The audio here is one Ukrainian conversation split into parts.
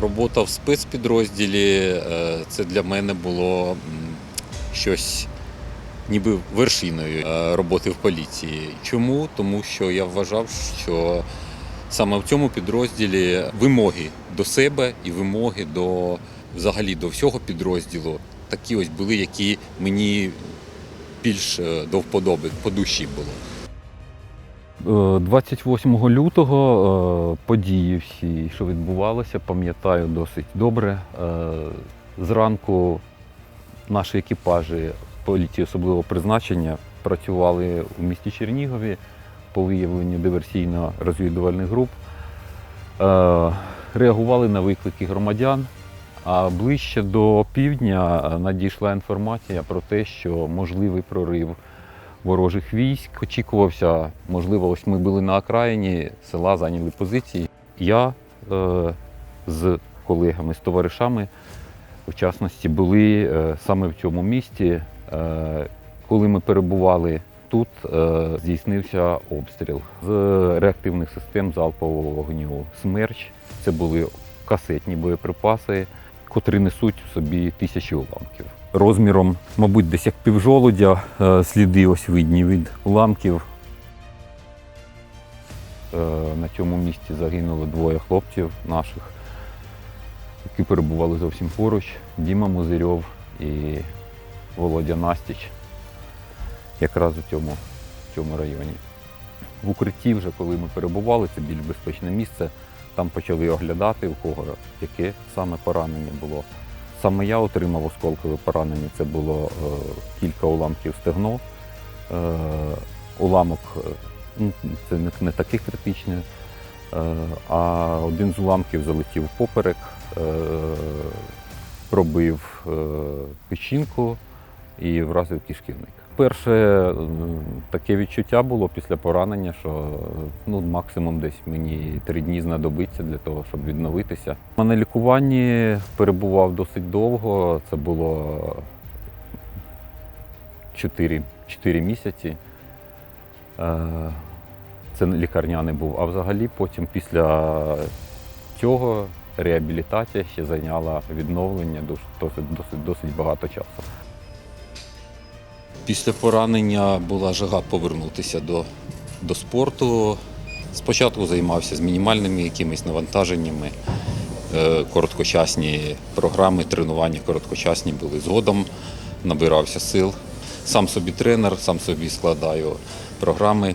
Робота в спецпідрозділі е, це для мене було щось ніби вершиною е, роботи в поліції. Чому? Тому що я вважав, що саме в цьому підрозділі вимоги до себе і вимоги до взагалі до всього підрозділу такі ось були, які мені більш е, до вподоби по душі було. Е, 28 лютого е, події всі, що відбувалися, пам'ятаю досить добре. Е, Зранку наші екіпажі поліції особливого призначення працювали у місті Чернігові по виявленню диверсійно-розвідувальних груп, Е, реагували на виклики громадян. А ближче до півдня е, надійшла інформація про те, що можливий прорив ворожих військ. Очікувався, можливо, ось ми були на окраїні села, зайняли позиції. Я е, з колегами, з товаришами, в частності, були е, саме в цьому місті. Е, коли ми перебували тут, е, здійснився обстріл з реактивних систем залпового вогню Смерч. Це були касетні боєприпаси, котрі несуть в собі тисячі уламків. Розміром, мабуть, десь як півжолудя, е, сліди ось видні від уламків. Е, На цьому місці загинуло двоє хлопців наших, які перебували зовсім поруч. Діма Музирьов і Володя Настіч, якраз у цьому, в цьому районі. В укритті, вже коли ми перебували, це більш безпечне місце. Там почали оглядати, у кого яке саме поранення було. Саме я отримав осколкове поранення. Це було е, кілька уламків стегно. Е, уламок е, ну, це не, таке критичне, а один з уламків залетів поперек, пробив печінку і вразив кишківник. Перше таке відчуття було після поранення, що ну, максимум десь мені три дні знадобиться для того, щоб відновитися. На лікуванні перебував досить довго, це було 4, 4 місяці. Е, Це лікарняний був. А взагалі потім після цього реабілітація ще зайняла відновлення досить, досить, досить багато часу. Після поранення була жага повернутися до, до спорту. Спочатку займався з мінімальними якимись навантаженнями. Е, Короткочасні програми, тренування короткочасні були. Згодом набирався сил. Сам собі тренер, сам собі складаю програми.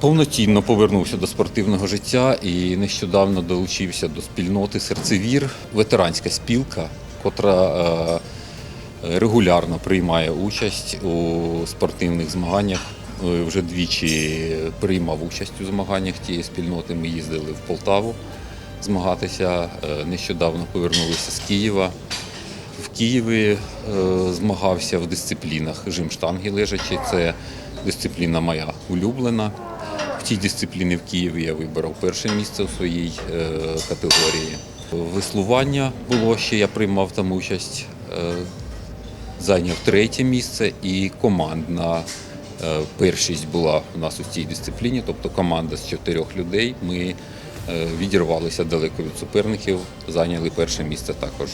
Повноцінно повернувся до спортивного життя і нещодавно долучився до спільноти Серцевір, ветеранська спілка, котра е, регулярно приймає участь у спортивних змаганнях. Е, Вже двічі приймав участь у змаганнях тієї спільноти. Ми їздили в Полтаву змагатися. Е, Нещодавно повернулися з Києва. В Києві е, змагався в дисциплінах жим штанги лежачі. Це дисципліна моя улюблена. В цій дисципліні в Києві я вибрав перше місце у своїй категорії. Веслування було ще, я приймав там участь. Зайняв третє місце і командна е, першість була у нас у цій дисципліні, тобто команда з чотирьох людей. Ми е, відірвалися далеко від суперників, зайняли перше місце також.